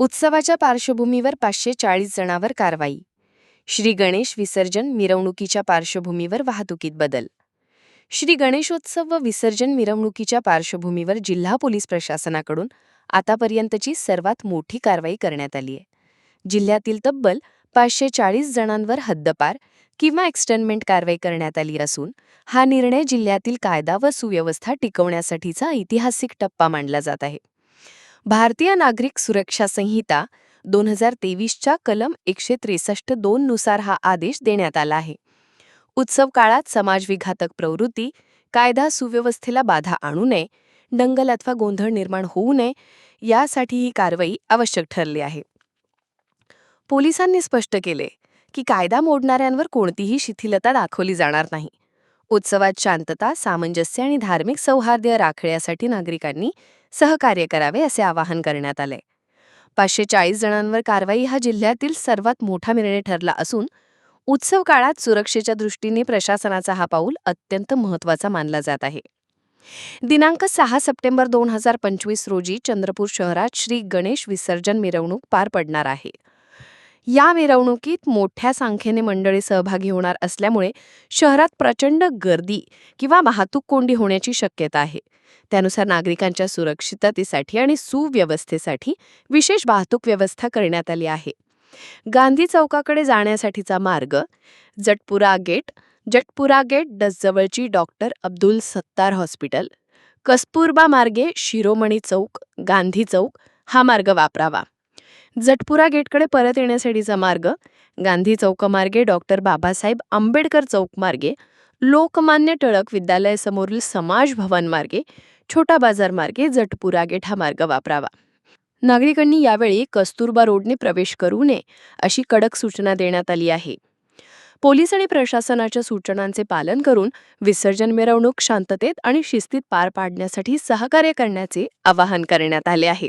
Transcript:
उत्सवाच्या पार्श्वभूमीवर पाचशे चाळीस जणांवर कारवाई. श्री गणेश विसर्जन मिरवणुकीच्या पार्श्वभूमीवर वाहतुकीत बदल. श्री गणेशोत्सव व विसर्जन मिरवणुकीच्या पार्श्वभूमीवर जिल्हा पोलीस प्रशासनाकडून आतापर्यंतची सर्वात मोठी कारवाई करण्यात आली आहे. जिल्ह्यातील तब्बल पाचशे चाळीस जणांवर हद्दपार किंवा एक्स्टर्नमेंट कारवाई करण्यात आली असून हा निर्णय जिल्ह्यातील कायदा व सुव्यवस्था टिकवण्यासाठीचा ऐतिहासिक टप्पा मानला जात आहे. भारतीय नागरिक सुरक्षा संहिता दोन हजार तेवीसच्या कलम एकशे त्रेसष्ट दोन नुसार हा आदेश देण्यात आला आहे. उत्सव काळात समाजविघातक प्रवृत्ती कायदा सुव्यवस्थेला बाधा आणू नये दंगल अथवा गोंधळ निर्माण होऊ नये यासाठी ही कारवाई आवश्यक ठरली आहे. पोलिसांनी स्पष्ट केले की कायदा मोडणाऱ्यांवर कोणतीही शिथिलता दाखवली जाणार नाही. उत्सवात शांतता सामंजस्य आणि धार्मिक सौहार्द राखण्यासाठी नागरिकांनी सहकार्य करावे असे आवाहन करण्यात आले. पाचशे चाळीस जणांवर कारवाई हा जिल्ह्यातील सर्वात मोठा निर्णय ठरला असून उत्सव काळात सुरक्षेच्या दृष्टीने प्रशासनाचा हा पाऊल अत्यंत महत्त्वाचा मानला जात आहे. दिनांक सहा सप्टेंबर दोन हजार पंचवीस रोजी चंद्रपूर शहरात श्री गणेश विसर्जन मिरवणूक पार पडणार आहे. या मिरवणुकीत मोठ्या संख्येने मंडळी सहभागी होणार असल्यामुळे शहरात प्रचंड गर्दी किंवा वाहतूक कोंडी होण्याची शक्यता आहे. त्यानुसार नागरिकांच्या सुरक्षिततेसाठी आणि सुव्यवस्थेसाठी विशेष वाहतूक व्यवस्था करण्यात आली आहे. गांधी चौकाकडे जाण्यासाठीचा मार्ग जटपुरा गेट जटपुरा गेट डसजवळची डॉक्टर अब्दुल सत्तार हॉस्पिटल कस्तुरबा मार्गे शिरोमणी चौक गांधी चौक हा मार्ग वापरावा. जटपुरा गेटकडे परत येण्यासाठीचा मार्ग गांधी चौकमार्गे डॉक्टर बाबासाहेब आंबेडकर चौकमार्गे लोकमान्य टिळक विद्यालयासमोरील समाज भवन मार्गे छोटा बाजार मार्गे जटपुरा गेट हा मार्ग वापरावा. नागरिकांनी यावेळी कस्तुरबा रोडने प्रवेश करू नये अशी कडक सूचना देण्यात आली आहे. पोलीस आणि प्रशासनाच्या सूचनांचे पालन करून विसर्जन मिरवणूक शांततेत आणि शिस्तीत पार पाडण्यासाठी सहकार्य करण्याचे आवाहन करण्यात आले आहे.